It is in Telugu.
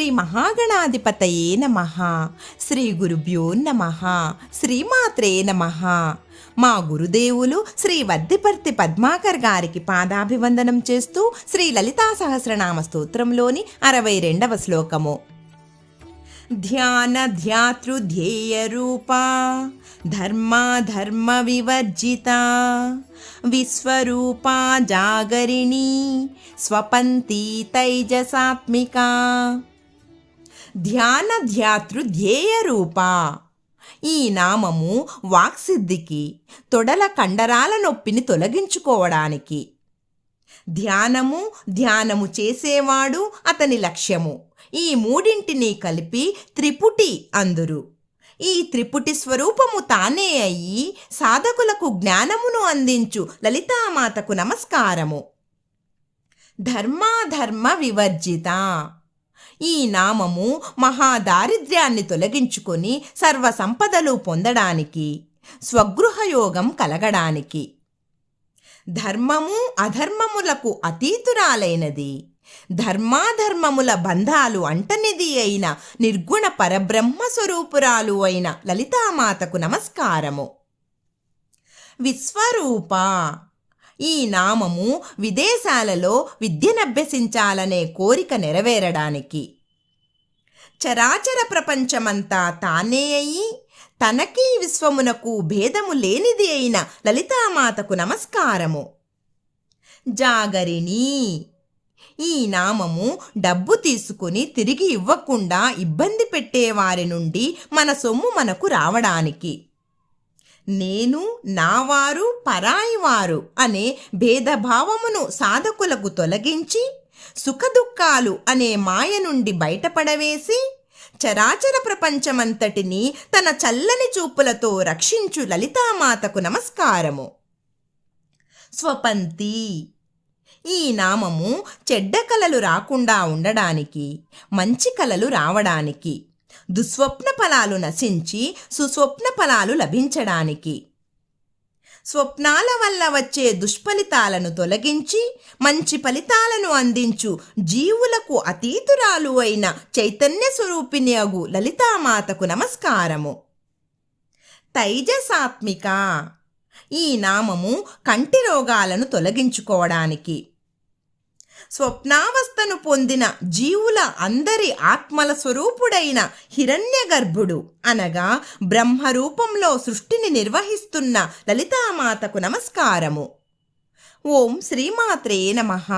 శ్రీ మహాగణాధిపతయే నమ. శ్రీ గురుభ్యో నమ. శ్రీమాత్రే నమ. మా గురుదేవులు శ్రీ వద్దిపర్తి పద్మాకర్ గారికి పాదాభివందనం చేస్తూ శ్రీ లలితా సహస్రనామ స్తోత్రంలోని అరవై రెండవ శ్లోకము. ధ్యాన ధ్యాతృ ధ్యేయ రూపా. ధర్మాధర్మ వివర్జిత. విశ్వరూపా జాగరిణీ. స్వపంతి తైజసాత్మిక. ధ్యాన ధ్యాతృ ధ్యేయ రూప ఈ నామము వాక్సిద్ధికి తొడల కండరాల నొప్పిని తొలగించుకోవడానికి. ధ్యానము ధ్యానము చేసేవాడు అతని లక్ష్యము. ఈ మూడింటిని కలిపి త్రిపుటి అందురు. ఈ త్రిపుటి స్వరూపము తానే అయి సాధకులకు జ్ఞానమును అందించు లలితామాతకు నమస్కారము. ధర్మాధర్మ వివర్జిత. ఈ నామము మహాదారిద్ర్యాన్ని తొలగించుకొని సర్వసంపదలు పొందడానికి స్వగృహయోగం కలగడానికి. ధర్మము అధర్మములకు అతీతురాలైనది. ధర్మాధర్మముల బంధాలు అంటనిది అయిన నిర్గుణ పరబ్రహ్మ స్వరూపురాలు అయిన లలితామాతకు నమస్కారము. విశ్వరూప ఈ నామము విదేశాలలో విద్యనభ్యసించాలనే కోరిక నెరవేరడానికి. చరాచర ప్రపంచమంతా తానే అయి తనకీ విశ్వమునకు భేదము లేనిది అయిన లలితామాతకు నమస్కారము. జాగరిణి ఈ నామము డబ్బు తీసుకుని తిరిగి ఇవ్వకుండా ఇబ్బంది పెట్టేవారి నుండి మన సొమ్ము మనకు రావడానికి. నేను నావారు పరాయివారు అనే భేదభావమును సాధకులకు తొలగించి సుఖదుఖాలు అనే మాయ నుండి బయటపడవేసి చరాచర ప్రపంచమంతటినీ తన చల్లని చూపులతో రక్షించు లలితామాతకు నమస్కారము. స్వపంతి. ఈ నామము చెడ్డ కలలు రాకుండా ఉండడానికి మంచి కలలు రావడానికి దుస్వప్న ఫలాలు నశించి సుస్వప్న ఫలాలు లభించడానికి. స్వప్నాల వల్ల వచ్చే దుష్ఫలితాలను తొలగించి మంచి ఫలితాలను అందించు జీవులకు అతీతురాలు అయిన చైతన్య స్వరూపిణి అగు లలితామాతకు నమస్కారము. తైజసాత్మిక. ఈ నామము కంటి రోగాలను తొలగించుకోవడానికి. స్వప్నావస్థను పొందిన జీవుల అందరి ఆత్మల స్వరూపుడైన హిరణ్య గర్భుడు అనగా బ్రహ్మరూపంలో సృష్టిని నిర్వహిస్తున్న లలితామాతకు నమస్కారము. ఓం శ్రీమాత్రే నమః.